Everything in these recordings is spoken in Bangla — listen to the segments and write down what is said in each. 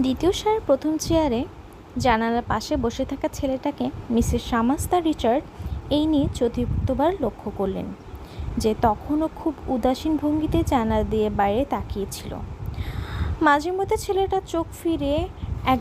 দ্বিতীয় সারের প্রথম চেয়ারে জানালার পাশে বসে থাকা ছেলেটাকে মিসেস শামাস্তা রিচার্ড এই নিয়ে চতুর্থবার লক্ষ্য করলেন, যে তখনও খুব উদাসীন ভঙ্গিতে জানালা দিয়ে বাইরে তাকিয়েছিল। মাঝে মধ্যে ছেলেটা চোখ ফিরে এক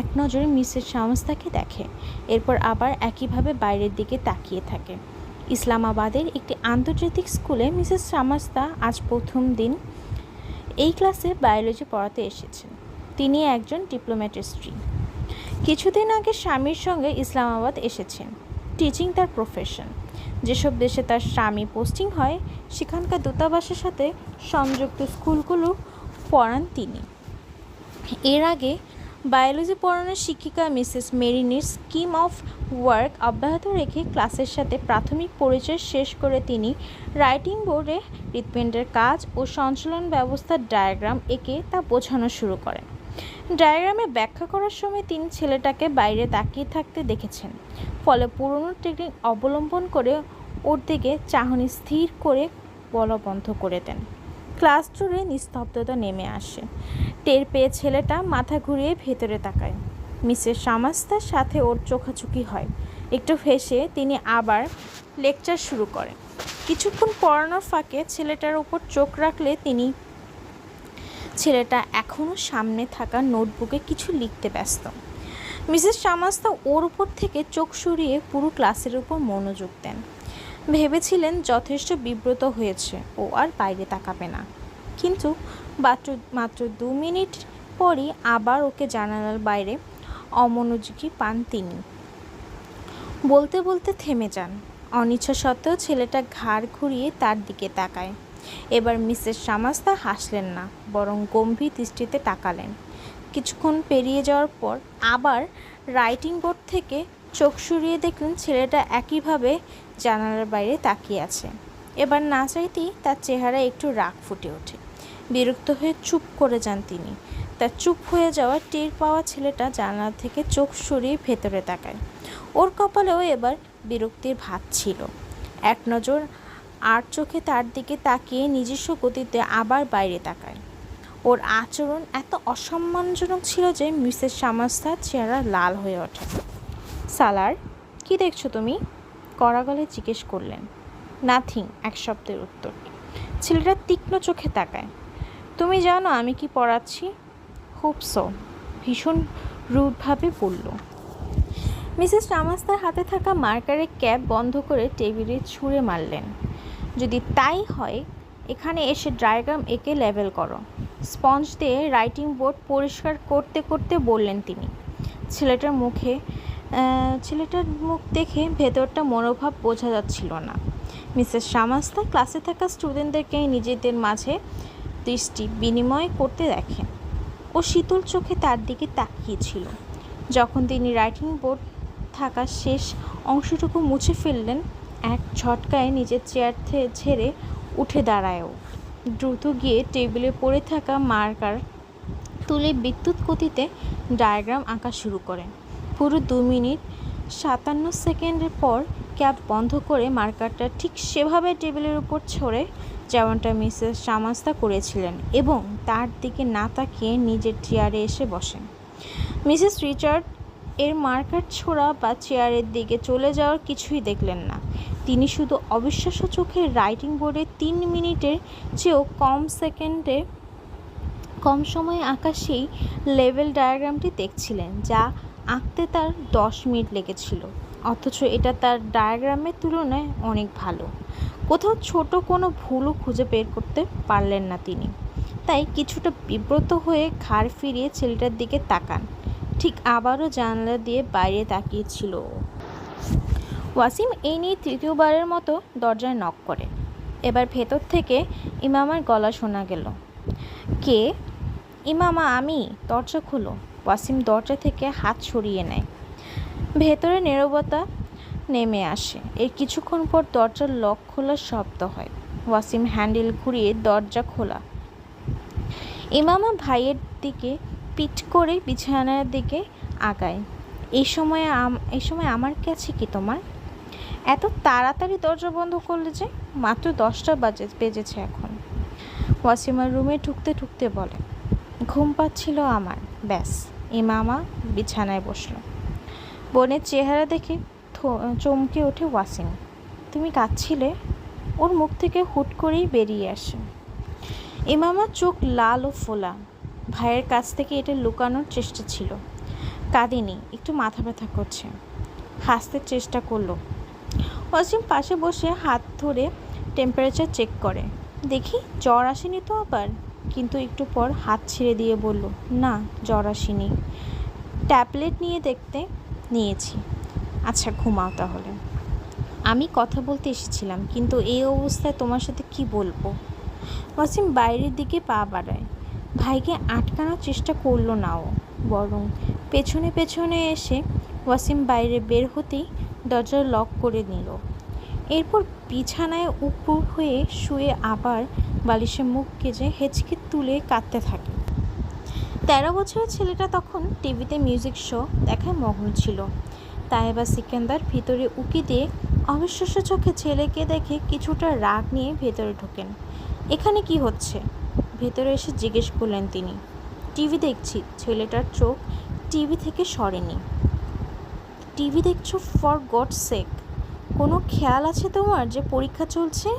এক নজরে মিসেস শামস্তাকে দেখে, এরপর আবার একইভাবে বাইরের দিকে তাকিয়ে থাকে। ইসলামাবাদের একটি আন্তর্জাতিক স্কুলে মিসেস শামাস্তা আজ প্রথম দিন এই ক্লাসে বায়োলজি পড়াতে এসেছেন। তিনি একজন ডিপ্লোম্যাটের স্ত্রী কিছুদিন আগে স্বামীর সঙ্গে ইসলামাবাদ এসেছেন। টিচিং তার প্রফেশন যেসব দেশে তার স্বামী পোস্টিং হয়, সেখানকার দূতাবাসের সাথে সংযুক্ত স্কুলগুলো পড়ান তিনি। এর আগে বায়োলজি পড়ানোর শিক্ষিকা মিসেস মেরিনির স্কিম অফ ওয়ার্ক অব্যাহত রেখে ক্লাসের সাথে প্রাথমিক পরিচয় শেষ করে তিনি রাইটিং বোর্ডে ট্রিটমেন্টের কাজ ও সঞ্চালন ব্যবস্থার ডায়াগ্রাম এঁকে তা বোঝানো শুরু করেন। ডায়াগ্রামে ব্যাখ্যা করার সময় তিনি ছেলেটাকে বাইরে তাকিয়ে থাকতে দেখেছেন। ফলে পুরনো টেকনিক অবলম্বন করে ওর দিকে চাহনি স্থির করে বলা বন্ধ করে দেন। ক্লাস জুড়ে নিস্তব্ধতা নেমে আসে। টের পেয়ে ছেলেটা মাথা ঘুরিয়ে ভেতরে তাকায়। মিসেস সামাস্তার সাথে ওর চোখাচুকি হয়। একটু ফেসে তিনি আবার লেকচার শুরু করেন। কিছুক্ষণ পড়ানোর ফাঁকে ছেলেটার উপর চোখ রাখলে তিনি ছেলেটা এখনও সামনে থাকা নোটবুকে কিছু লিখতে ব্যস্ত। মিসেস সামাস্তা ওর উপর থেকে চোখ সরিয়ে পুরো ক্লাসের উপর মনোযোগ দেন। ভেবেছিলেন যথেষ্ট বিব্রত হয়েছে, ও আর বাইরে তাকাবে না। কিন্তু মাত্র মাত্র দু মিনিট পরই আবার ওকে জানালার বাইরে অমনোযোগী পান তিনি। বলতে বলতে থেমে যান। অনিচ্ছা সত্ত্বেও ছেলেটা ঘাড় ঘুরিয়ে তার দিকে তাকায়। এবার মিসেস সামাস্তা হাসলেন না, বরং গম্ভীর দৃষ্টিতে তাকালেন। কিছুক্ষণ পেরিয়ে যাওয়ার পর আবার রাইটিং বোর্ড থেকে চোখ সরিয়ে দেখলেন ছেলেটা একইভাবে জানালার বাইরে তাকিয়ে আছে। এবার না চাইতেই তার চেহারা একটু রাগ ফুটে ওঠে। বিরক্ত হয়ে চুপ করে যান তিনি। তার চুপ হয়ে যাওয়া টের পাওয়া ছেলেটা জানালা থেকে চোখ সরিয়ে ভেতরে তাকায়। ওর কপালেও এবার বিরক্তির ভাত ছিল। এক নজর আর চোখে তার দিকে তাকিয়ে নিজস্ব গতিতে আবার বাইরে তাকায়। ওর আচরণ এত অসম্মানজনক ছিল যে মিসেস সামাস্তার চেহারা লাল হয়ে ওঠে। সালার, কি দেখছ তুমি? কড়া গলে জিজ্ঞেস করলেন। নাথিং, এক শব্দের উত্তর। ছেলেটা তীক্ষ্ণ চোখে তাকায়। তুমি জানো আমি কি পড়াচ্ছি? খুব সো, ভীষণ রুডভাবে বলল। মিসেস রামাস্তার হাতে থাকা মার্কারের ক্যাপ বন্ধ করে টেবিলে ছুঁড়ে মারলেন। যদি তাই হয়, এখানে এসে ডায়াগ্রাম এঁকে লেভেল করো। স্পঞ্জ দিয়ে রাইটিং বোর্ড পরিষ্কার করতে করতে বললেন তিনি। ছেলেটার মুখে ছেলেটার মুখ দেখে ভেতরটা মনোভাব বোঝা যাচ্ছিল না। মিসেস সামাস্তা ক্লাসে থাকা স্টুডেন্টদেরকে নিজেদের মাঝে দৃষ্টি বিনিময় করতে দেখেন। ও শীতল চোখে তার দিকে তাকিয়েছিল। যখন তিনি রাইটিং বোর্ড থাকা শেষ অংশটুকু মুছে ফেললেন এক ঝটকায় নিজের চেয়ার থেকে ছেড়ে উঠে দাঁড়ায়ও। দ্রুত গিয়ে টেবিলে পড়ে থাকা মার্কার তুলে বিদ্যুৎ গতিতে ডায়াগ্রাম আঁকা শুরু করেন পুরো দু মিনিট সাতান্ন সেকেন্ডের পর ক্যাব বন্ধ করে মার্কারটা ঠিক সেভাবে টেবিলের উপর ছড়ে যেমনটা মিসেস সামাস্তা করেছিলেন এবং তার দিকে না তাকিয়ে নিজের চেয়ারে এসে বসেন। মিসেস রিচার্ড এর মার্কার ছোড়া বা চেয়ারের দিকে চলে যাওয়ার কিছুই দেখলেন না। তিনি শুধু অবিশ্বাস্য চোখে রাইটিং বোর্ডে তিন মিনিটের চেয়েও কম সেকেন্ডে, কম সময়ে আঁকা সেই লেভেল ডায়াগ্রামটি দেখছিলেন, যা আঁকতে তার দশ মিনিট লেগেছিল। অথচ এটা তার ডায়াগ্রামের তুলনায় অনেক ভালো। কোথাও ছোট কোনো ভুলও খুঁজে বের করতে পারলেন না তিনি। তাই কিছুটা বিব্রত হয়ে ঘাড় ফিরিয়ে ছেলেটার দিকে তাকান। ঠিক আবারও জানলা দিয়ে বাইরে তাকিয়েছিল। ওয়াসিম এই নিয়ে তৃতীয়বারের মতো দরজায় নক করে। এবার ভেতর থেকে ইমামার গলা শোনা গেল। কে? ইমামা, আমি। দরজা খুলো। ওয়াসিম দরজা থেকে হাত সরিয়ে নেয়। ভেতরে নীরবতা নেমে আসে। এর কিছুক্ষণ পর দরজার লক খোলার শব্দ হয়। ওয়াসিম হ্যান্ডেল ঘুরিয়ে দরজা খোলা। ইমামা ভাইয়ের দিকে পিট করে বিছানার দিকে আগায়। এই সময় এই সময় আমার কাছে কি তোমার? এত তাড়াতাড়ি দরজা বন্ধ করলে যে, মাত্র দশটা বাজে, বেজেছে এখন। ওয়াসিমার রুমে ঢুকতে ঢুকতে বলে, ঘুম পাচ্ছিল আমার, ব্যাস। ইমামা বিছানায় বসল। বোনের চেহারা দেখে চমকে ওঠে ওয়াসিম, তুমি কাঁদছিলে? ওর মুখ থেকে হুট করেই বেরিয়ে আসে। ইমামার চোখ লাল ও ফোলা ভাইয়ের কাছ থেকে এটা লুকানোর চেষ্টা ছিল। কাঁদিনি, একটু মাথা ব্যথা করছে। হাসতে চেষ্টা করল। অসীম পাশে বসে হাত ধরে টেম্পারেচার চেক করে। দেখি জ্বর আসেনি তো আবার। কিন্তু একটু পর হাত ছেড়ে দিয়ে বলল, না, জ্বর আসেনি। ট্যাবলেট নিয়ে দেখতে নিয়েছি। আচ্ছা ঘুমাও তাহলে। আমি কথা বলতে এসেছিলাম, কিন্তু এই অবস্থায় তোমার সাথে কি বলব? ওয়াসিম বাইরের দিকে পা বাড়ায়। ভাইকে আটকানোর চেষ্টা করল না ও বরং পেছনে পেছনে এসে ওয়াসিম বাইরে বের হতেই দরজা লক করে নিল। এরপর বিছানায় উপর হয়ে শুয়ে আবার বালিশে মুখ কেজে হেঁচকে তুলে কাঁদতে থাকে। তেরো বছরের ছেলেটা তখন টিভিতে মিউজিক শো দেখায় মগ্ন ছিল। তাইবা সিকান্দার ভিতরে উকি দিয়ে অবিশ্বাস্য চোখে ছেলেকে দেখে কিছুটা রাগ নিয়ে ভেতরে ঢোকেন। এখানে কি হচ্ছে? ভেতরে এসে জিজ্ঞেস করলেন তিনি। টিভি দেখছি, ছেলেটার চোখ টিভি থেকে সরেনি। টিভি দেখছ ফর গড সেক। কোনো খেয়াল আছে তোমার যে পরীক্ষা চলছে?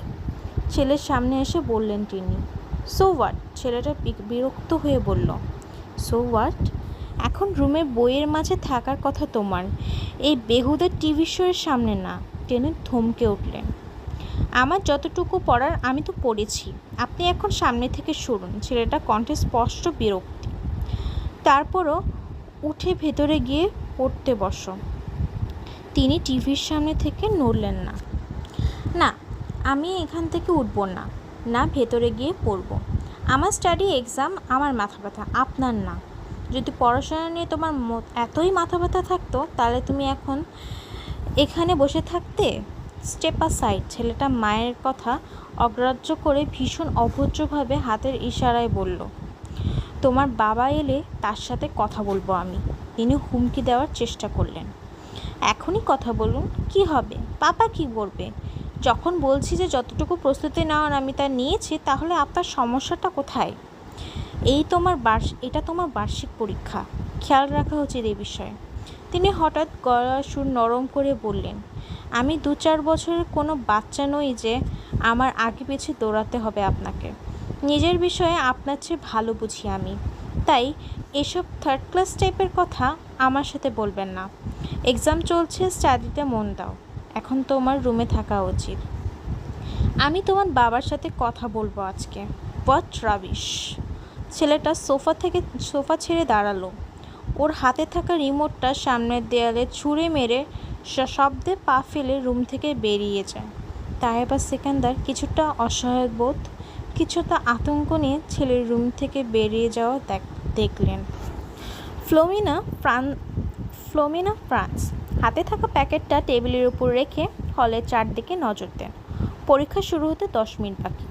ছেলের সামনে এসে বললেন তিনি। সো হোয়াট ছেলেটা বিরক্ত হয়ে বলল। সো হোয়াট এখন রুমে বইয়ের মাঝে থাকার কথা তোমার। এই বেহুদের টিভি শোয়ের সামনে না। টেনে থমকে উঠলেন। আমার যতটুকু পড়ার আমি তো পড়েছি। আপনি এখন সামনে থেকে সরুন, ছেলেটা কণ্ঠে স্পষ্ট বিরক্তি। তারপরও উঠে ভেতরে গিয়ে পড়তে বসো। তিনি টিভির সামনে থেকে নড়লেন না। না, আমি এখান থেকে উঠব না। না, ভেতরে গিয়ে পড়ব। আমার স্টাডি এক্সাম আমার মাথা ব্যথা, আপনার না। যদি পড়াশোনা নিয়ে তোমার এতই মাথা ব্যথা থাকতো, তাহলে তুমি এখন এখানে বসে থাকতে? স্টেপ সাইড ছেলেটা মায়ের কথা অগ্রাহ্য করে ভীষণ অভদ্রভাবে হাতের ইশারায় বলল, তোমার বাবা এলে তার সাথে কথা বলব আমি। তিনি হুমকি দেওয়ার চেষ্টা করলেন। এখনই কথা বলুন, কি হবে? পাপা কি করবে যখন বলছি যে যতটুকু প্রস্তুতি নেওয়ার আমি তা নিয়েছি, তাহলে আপনার সমস্যাটা কোথায়? এই তোমার বার্ষ, এটা তোমার বার্ষিক পরীক্ষা। খেয়াল রাখা উচিত এই বিষয়ে। তিনি হঠাৎ গলা সুর নরম করে বললেন আমি দু চার বছরের কোনো বাচ্চা নই যে আমার আগে পিছে দৌড়াতে হবে আপনাকে। নিজের বিষয়ে আপনার চেয়ে ভালো বুঝি আমি। তাই এসব থার্ড ক্লাস টাইপের কথা আমার সাথে বলবেন না। এক্সাম চলছে স্টাডিতে মন দাও। এখন তোমার রুমে থাকা উচিত। আমি তোমার বাবার সাথে কথা বলব আজকে। হোয়াট রাবিশ ছেলেটা সোফা থেকে, সোফা ছেড়ে দাঁড়াল। ওর হাতে থাকা রিমোটটা সামনের দেয়ালে ছুঁড়ে মেরে শব্দে পা ফেলে রুম থেকে বেরিয়ে যায় তাহেবা সেকেন্দার কিছুটা অসহায় বোধ, কিছুটা আতঙ্ক নিয়ে ছেলের রুম থেকে বেরিয়ে যাওয়া দেখ- দেখলেন। ফ্লোমিনা ফ্রান ফ্লোমিনা ফ্রান্স, হাতে থাকা প্যাকেটটা টেবিলের উপর রেখে হলের চারদিকে নজর দেন। পরীক্ষা শুরু হতে দশ মিনিট বাকি।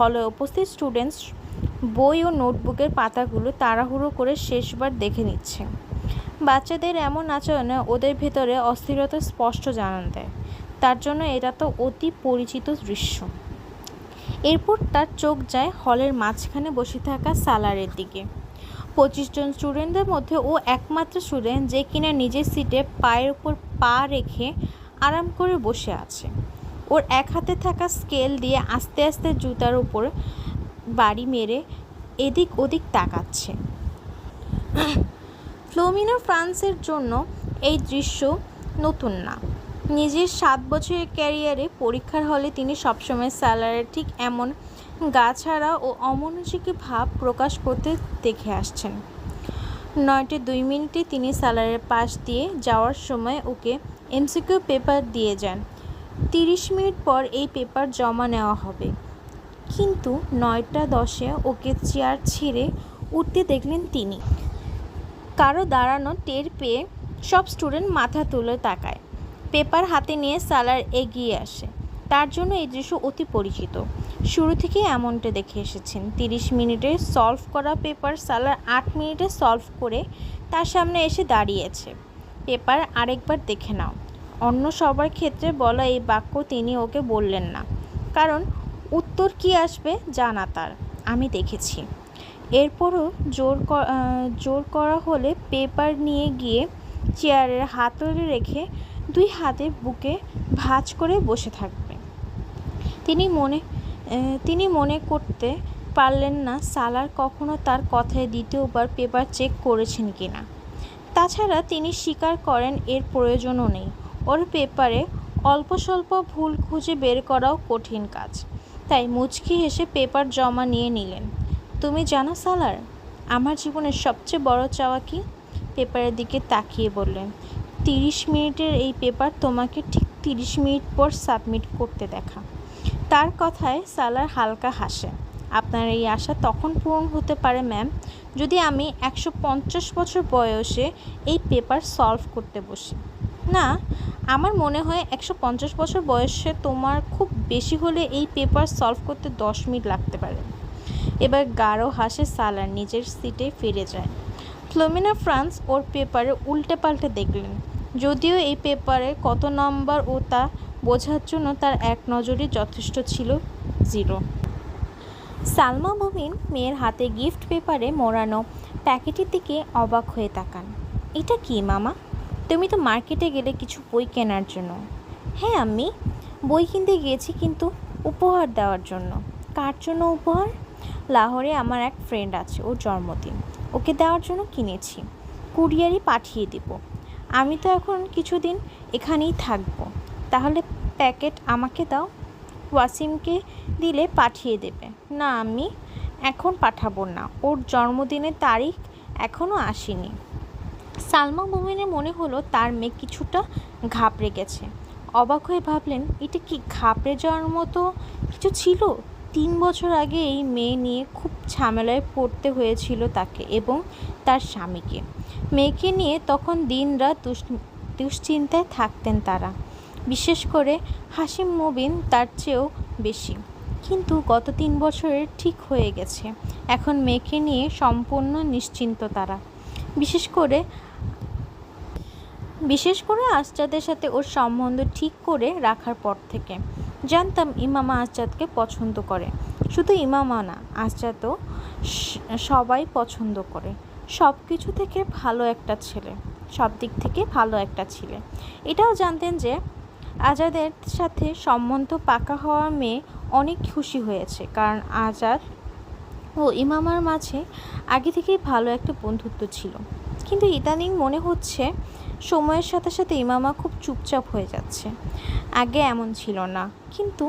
হলে উপস্থিত স্টুডেন্টস বই ও নোটবুকের পাতাগুলো তাড়াহুড়ো করে শেষবার দেখে নিচ্ছে। বাচ্চাদের এমন আচরণে ওদের ভেতরে অস্থিরতা স্পষ্ট জানান দেয়। তার জন্য এটা তো অতি পরিচিত দৃশ্য। এরপর তার চোখ যায় হলের মাঝখানে বসে থাকা সালারের দিকে। পঁচিশ জন স্টুডেন্টদের মধ্যে ও একমাত্র স্টুডেন্ট যে কিনা নিজের সিটে পায়ের উপর পা রেখে আরাম করে বসে আছে। ওর এক হাতে থাকা স্কেল দিয়ে আস্তে আস্তে জুতার উপর বাড়ি মেরে এদিক ওদিক তাকাচ্ছে। ফ্লোমিনা ফ্রান্সের জন্য এই দৃশ্য নতুন না। নিজের সাত বছরের ক্যারিয়ারে পরীক্ষার হলে তিনি সবসময় স্যালারের ঠিক এমন গা ছাড়া ও অমনোযোগী ভাব প্রকাশ করতে দেখে আসছেন। নয়টি দুই মিনিটে তিনি স্যালারের পাশ দিয়ে যাওয়ার সময় ওকে এমসিকিউ পেপার দিয়ে যান। তিরিশ মিনিট পর এই পেপার জমা নেওয়া হবে। কিন্তু নয়টা দশে ওকে চেয়ার ছেড়ে উঠতে দেখলেন তিনি। কারও দাঁড়ানো টের পেয়ে সব স্টুডেন্ট মাথা তুলে তাকায়। পেপার হাতে নিয়ে সালার এগিয়ে আসে। তার জন্য এই দৃশ্য অতি পরিচিত। শুরু থেকে এমনটা দেখে এসেছেন। তিরিশ মিনিটে সলভ করা পেপার সালার আট মিনিটে সলভ করে তার সামনে এসে দাঁড়িয়েছে। পেপার আরেকবার দেখে নাও। অন্য সবার ক্ষেত্রে বলা এই বাক্য তিনি ওকে বললেন না। কারণ উত্তর কি আসবে জানা তার, আমি দেখেছি। এরপরও জোর জোর করা হলে পেপার নিয়ে গিয়ে চেয়ারের হাতলে রেখে দুই হাতে বুকে ভাঁজ করে বসে থাকবে। তিনি মনে তিনি মনে করতে পারলেন না সালার কখনো তার কথায় দ্বিতীয়বার পেপার চেক করেছেন কি না। তাছাড়া তিনি স্বীকার করেন এর প্রয়োজনও নেই। ওর পেপারে অল্প স্বল্প ভুল খুঁজে বের করাও কঠিন কাজ। তাই মুচকি হেসে পেপার জমা নিয়ে নিলেন। তুমি জানো সালার, আমার জীবনের সবচেয়ে বড় চাওয়া কি? পেপারের দিকে তাকিয়ে বললেন, তিরিশ মিনিটের এই পেপার তোমাকে ঠিক তিরিশ মিনিট পর সাবমিট করতে দেখা। তার কথায় সালার হালকা হাসে, আপনার এই আশা তখন পূরণ হতে পারে, ম্যাম, যদি আমি একশো পঞ্চাশ বছর বয়সে এই পেপার সলভ করতে বসি। না, আমার মনে হয় একশো পঞ্চাশ বছর বয়সে তোমার খুব বেশি হলে এই পেপার সলভ করতে দশ মিনিট লাগতে পারে। এবার গাঢ় হাসে সালার নিজের সিটে ফিরে যায়। ফ্লোমিনা ফ্রান্স ওর পেপারে উল্টে পাল্টে দেখলেন। যদিও এই পেপারে কত নম্বর ও তা বোঝার জন্য তার এক নজরই যথেষ্ট ছিল জিরো সালমা মুমিন মেয়ের হাতে গিফট পেপারে মোড়ানো প্যাকেটের দিকে অবাক হয়ে তাকান। এটা কি, মামা? তুমি তো মার্কেটে গেলে কিছু বই কেনার জন্য। হ্যাঁ আমি বই কিনতে গিয়েছি কিন্তু উপহার দেওয়ার জন্য। কার জন্য উপহার? লাহোরে আমার এক ফ্রেন্ড আছে, ওর জন্মদিন। ওকে দেওয়ার জন্য কিনেছি। কুরিয়ারই পাঠিয়ে দিব। আমি তো এখন কিছুদিন এখানেই থাকব। তাহলে প্যাকেট আমাকে দাও। ওয়াসিমকে দিলে পাঠিয়ে দেবে। না, আমি এখন পাঠাবো না। ওর জন্মদিনের তারিখ এখনও আসেনি। সালমা মুমিনের মনে হলো তার মেয়ে কিছুটা ঘাবড়ে গেছে। অবাক হয়ে ভাবলেন, এটা কি ঘাবড়ে যাওয়ার মতো কিছু ছিল? তিন বছর আগে এই মেয়ে নিয়ে খুব ঝামেলায় পড়তে হয়েছিল তাকে এবং তার স্বামীকে। মেয়েকে নিয়ে তখন দিন রাত দুশ্চিন্তায় থাকতেন তারা। বিশেষ করে হাসিম মুবিন তার চেয়েও বেশি। কিন্তু গত তিন বছরের ঠিক হয়ে গেছে। এখন মেয়েকে নিয়ে সম্পূর্ণ নিশ্চিন্ত তারা। বিশেষ করে বিশেষ করে আসজাদের সাথে ওর সম্বন্ধ ঠিক করে রাখার পর থেকে। জানতাম ইমামা আসজাদকে পছন্দ করে। শুধু ইমামা না আসজাদও স- সবাই পছন্দ করে। সব কিছু থেকে ভালো একটা ছেলে, সব দিক থেকে ভালো একটা ছেলে। এটাও জানতেন যে আজাদের সাথে সম্বন্ধ পাকা হওয়া মেয়ে অনেক খুশি হয়েছে, কারণ আজাদ ও ইমামার মাঝে আগে থেকেই ভালো একটা বন্ধুত্ব ছিল। কিন্তু ইদানিং মনে হচ্ছে সময়ের সাথে সাথে ইমামা খুব চুপচাপ হয়ে যাচ্ছে। আগে এমন ছিল না, কিন্তু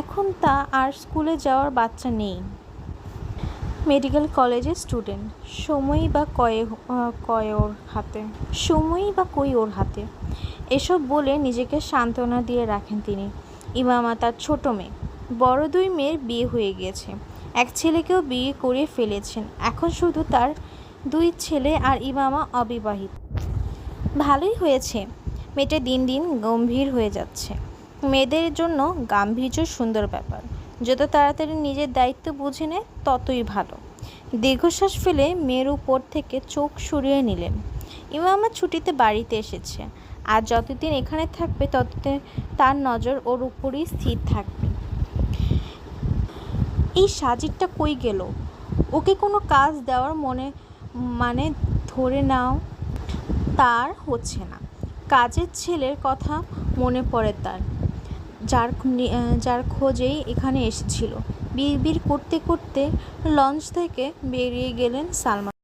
এখন তা আর স্কুলে যাওয়ার বাচ্চা নেই। মেডিকেল কলেজের স্টুডেন্ট, সময়ই বা কয়ে কয় ওর হাতে, সময়ই বা কই ওর হাতে। এসব বলে নিজেকে সান্ত্বনা দিয়ে রাখেন তিনি। ইমামা তার ছোট মেয়ে, বড় দুই মেয়ের বিয়ে হয়ে গিয়েছে। এক ছেলেকেও বিয়ে করে ফেলেছেন। এখন শুধু তার দুই ছেলে আর ইমামা অবিবাহিত। ভালোই হয়েছে। মেয়েটা দিন দিন গম্ভীর হয়ে যাচ্ছে। মেয়েদের জন্য গাম্ভীর্য সুন্দর ব্যাপার। যত তাড়াতাড়ি নিজের দায়িত্ব বুঝে নেয়, ততই ভালো। দীর্ঘশ্বাস ফেলে মেয়ের উপর থেকে চোখ সরিয়ে নিলেন। ইমামা ছুটিতে বাড়িতে এসেছে। আর যতদিন এখানে থাকবে, ততদিন তার নজর ওর উপরই স্থির থাকবে। এই সাজিরটা কই গেল? ওকে কোনো কাজ দেওয়ার মনে মানে ধরে নাও, তার হচ্ছে না। কাজের ছেলের কথা মনে পড়ে তার। যার যার খোঁজেই এখানে এসেছিল। বিড় করতে করতে লঞ্চ থেকে বেরিয়ে গেলেন সালমান।